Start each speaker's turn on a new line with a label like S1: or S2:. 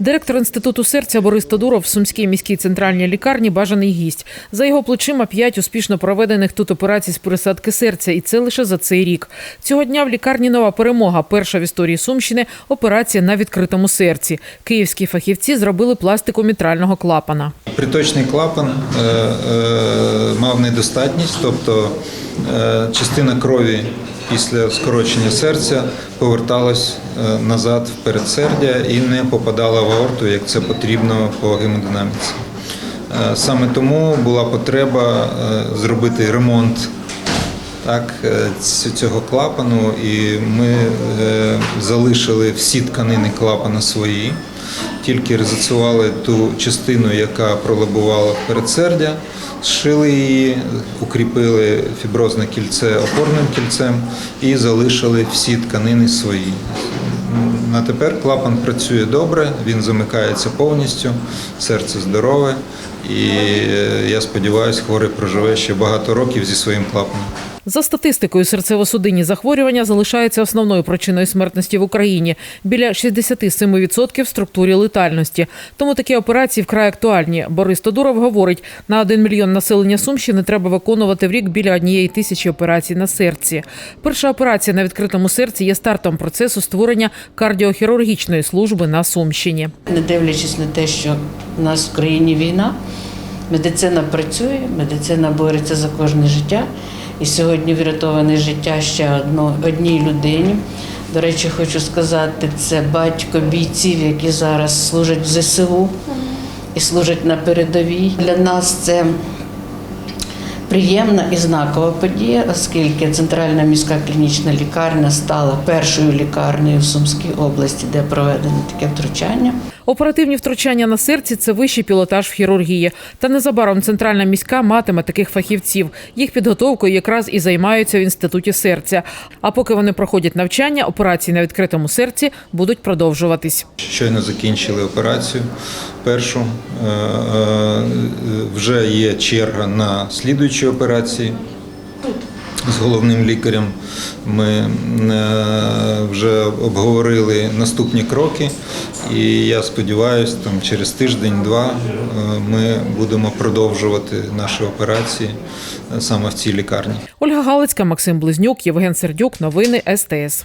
S1: Директор інституту серця Борис Тодуров в Сумській міській центральній лікарні бажаний гість. За його плечима п'ять успішно проведених тут операцій з пересадки серця, і це лише за цей рік. Цього дня в лікарні нова перемога. Перша в історії Сумщини операція на відкритому серці. Київські фахівці зробили пластику мітрального клапана.
S2: Приточний клапан е, е, мав недостатність, тобто е, частина крові після скорочення серця поверталась е, назад в передсердя і не попадала в аорту, як це потрібно по гемодинаміці. Е, Саме тому була потреба е, зробити ремонт так, цього клапану, і ми залишили всі тканини клапана свої, тільки резацювали ту частину, яка пролобувала в передсердя, зшили її, укріпили фіброзне кільце опорним кільцем і залишили всі тканини свої. На тепер клапан працює добре, він замикається повністю, серце здорове, і е, я сподіваюся, хворий проживе ще багато років зі своїм клапаном.
S1: За статистикою, серцево-судинні захворювання залишаються основною причиною смертності в Україні біля 67% в структурі летальності. Тому такі операції вкрай актуальні. Борис Тодуров говорить, на 1 мільйон населення Сумщини треба виконувати в рік біля однієї тисячі операцій на серці. Перша операція на відкритому серці є стартом процесу створення кардіохірургічної служби на Сумщині.
S3: Не дивлячись на те, що в нас в країні війна, медицина працює, медицина бореться за кожне життя. І сьогодні врятоване життя ще одно, одній людині. До речі, хочу сказати, це батько бійців, які зараз служать в ЗСУ і служать на передовій. Для нас це приємна і знакова подія, оскільки Центральна міська клінічна лікарня стала першою лікарнею в Сумській області, де проведено таке втручання.
S1: Оперативні втручання на серці це вищий пілотаж в хірургії. Та незабаром центральна міська матиме таких фахівців. Їх підготовкою якраз і займаються в інституті серця. А поки вони проходять навчання, операції на відкритому серці будуть продовжуватись.
S2: Щойно закінчили операцію першу. Вже є черга на слідуючі операції. З головним лікарем ми е, вже обговорили наступні кроки, і я сподіваюся, там через тиждень-два е, ми будемо продовжувати наші операції е, саме в цій лікарні.
S1: Ольга Галицька, Максим Близнюк, Євген Сердюк. Новини СТС.